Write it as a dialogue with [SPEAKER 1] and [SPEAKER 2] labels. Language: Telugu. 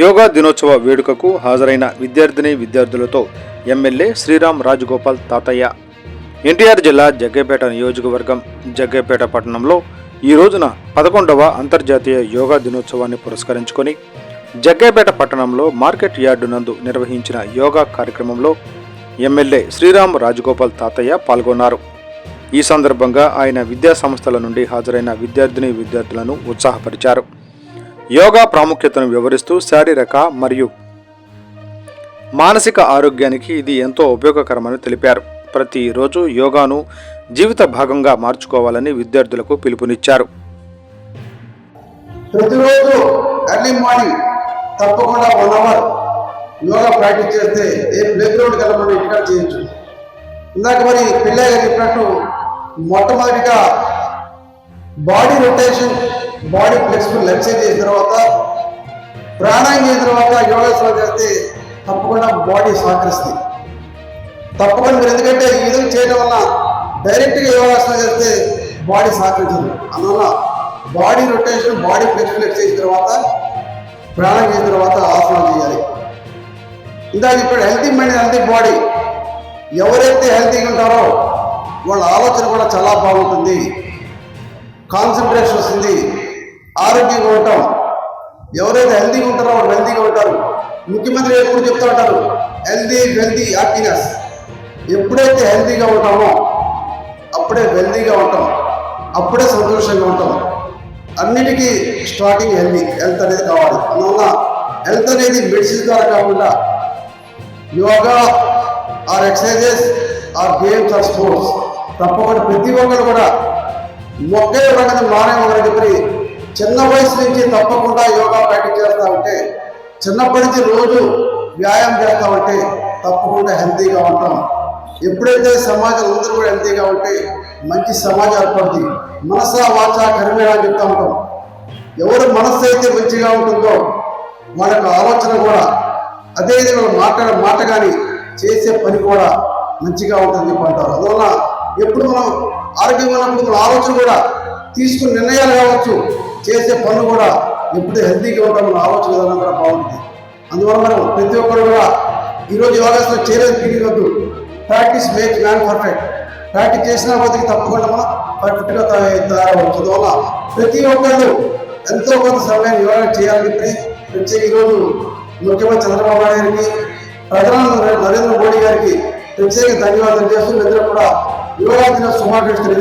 [SPEAKER 1] యోగా దినోత్సవ వేడుకకు హాజరైన విద్యార్థిని విద్యార్థులతో ఎమ్మెల్యే శ్రీరామ్ రాజగోపాల్ తాతయ్య. ఎన్టీఆర్ జిల్లా జగ్గైపేట నియోజకవర్గం జగ్గైపేట పట్టణంలో ఈ రోజున పదకొండవ అంతర్జాతీయ యోగా దినోత్సవాన్ని పురస్కరించుకొని జగ్గైపేట పట్టణంలో మార్కెట్ యార్డు నందు నిర్వహించిన యోగా కార్యక్రమంలో ఎమ్మెల్యే శ్రీరామ్ రాజగోపాల్ తాతయ్య పాల్గొన్నారు. ఈ సందర్భంగా ఆయన విద్యా సంస్థల నుండి హాజరైన విద్యార్థిని విద్యార్థులను ఉత్సాహపరిచారు. యోగా ప్రాముఖ్యతను వివరిస్తూ శారీరక మరియు మానసిక ఆరోగ్యానికి ఇది ఎంతో ఉపయోగకరమని తెలిపారు. ప్రతిరోజు యోగాను జీవిత భాగంగా మార్చుకోవాలని విద్యార్థులకు పిలుపునిచ్చారు.
[SPEAKER 2] ప్రతిరోజు ఎర్లీ మార్నింగ్ తప్పకుండా వన్ అవర్ యోగా ప్రాక్టీస్ చేస్తే ఏ ప్లే గ్రౌండ్ వెళ్ళి మనం ఇంటికాడ చేయొచ్చు. ఇందాక మరి పిల్లయ్య గారు చెప్పినట్టు మొట్టమొదటిగా body rotation body flexible exercise చేసిన తర్వాత ప్రాణాయం చేసిన తర్వాత యోగాసనం చేస్తే తప్పకుండా బాడీ సహకరిస్తుంది. తప్పకుండా మీరు ఎందుకంటే ఈ విధంగా చేయడం వల్ల డైరెక్ట్గా యోగాసనం చేస్తే బాడీ సహకరించదు. అందువల్ల body rotation body flexible exercise తర్వాత ప్రాణం చేసిన తర్వాత ఆసనం చేయాలి. ఇందాక ఇప్పుడు హెల్తీ మైండ్ హెల్తీ బాడీ. ఎవరైతే హెల్తీగా ఉంటారో వాళ్ళ ఆలోచన కూడా చాలా బాగుంటుంది. కాన్సన్ట్రేషన్ వస్తుంది. ఆరోగ్యంగా ఉంటాం. ఎవరైతే హెల్తీగా ఉంటారో వాళ్ళు హెల్తీగా ఉంటారు. ముఖ్యమంత్రి ఎప్పుడు చెప్తూ ఉంటారు హెల్తీ హెల్తీ హ్యాపీనెస్ ఎప్పుడైతే హెల్తీగా ఉంటామో అప్పుడే వెల్తీగా ఉంటాం. అప్పుడే సంతోషంగా ఉంటాం. అన్నిటికీ స్టార్టింగ్ హెల్తీ హెల్త్ అనేది కావాలి. అందువల్ల హెల్త్ అనేది మెడిసిన్ ద్వారా కాకుండా yoga or exercises or games or sports తప్పకుండా ప్రతి ఒక్కరు కూడా మొక్కే రంగం మానే ఒకరికి చెప్పి చిన్న వయసు నుంచి తప్పకుండా యోగా ప్రాక్టీస్ చేస్తూ ఉంటే చిన్నప్పటి నుంచి రోజు వ్యాయామం చేస్తూ ఉంటే తప్పకుండా హెల్తీగా ఉంటాం. ఎప్పుడైతే సమాజం అందరూ కూడా హెల్తీగా ఉంటే మంచి సమాజం ఏర్పడుతుంది. మనస వాచ కర్మేణ అని చెప్తా ఉంటాం. ఎవరు మనస్సు అయితే మంచిగా ఉంటుందో వాళ్ళ ఆలోచన కూడా అదే విధంగా మాట్లాడే మాట కానీ చేసే పని కూడా మంచిగా ఉంటుందని చెప్పి అంటారు. అందువల్ల ఎప్పుడు మనం ఆరోగ్యంగా ఉన్నప్పుడు మన ఆలోచన కూడా తీసుకుని నిర్ణయాలు కావచ్చు చేసే పనులు కూడా ఎప్పుడు హెల్తీగా ఉంటాం మన ఆలోచన విధానం కూడా బాగుంటుంది అందువల్ల మనం ప్రతి ఒక్కరు కూడా ఈరోజు యోగాసనం చేయలేదు feeling practice make man perfect. Practice చేసిన కొద్దికి తప్పకుండా మనం పర్ఫెక్ట్గా తయారవచ్చు. అందువల్ల ప్రతి ఒక్కళ్ళు ఎంతో కొంత సమయం యోగా చేయాలని ప్రత్యేక ఈరోజు ముఖ్యమంత్రి చంద్రబాబు నాయుడు గారికి ప్రధానమంత్రి నరేంద్ర మోడీ గారికి ప్రత్యేక ధన్యవాదాలు చేస్తూ ఇద్దరు కూడా యోగా దిన శుభాకాంక్షలు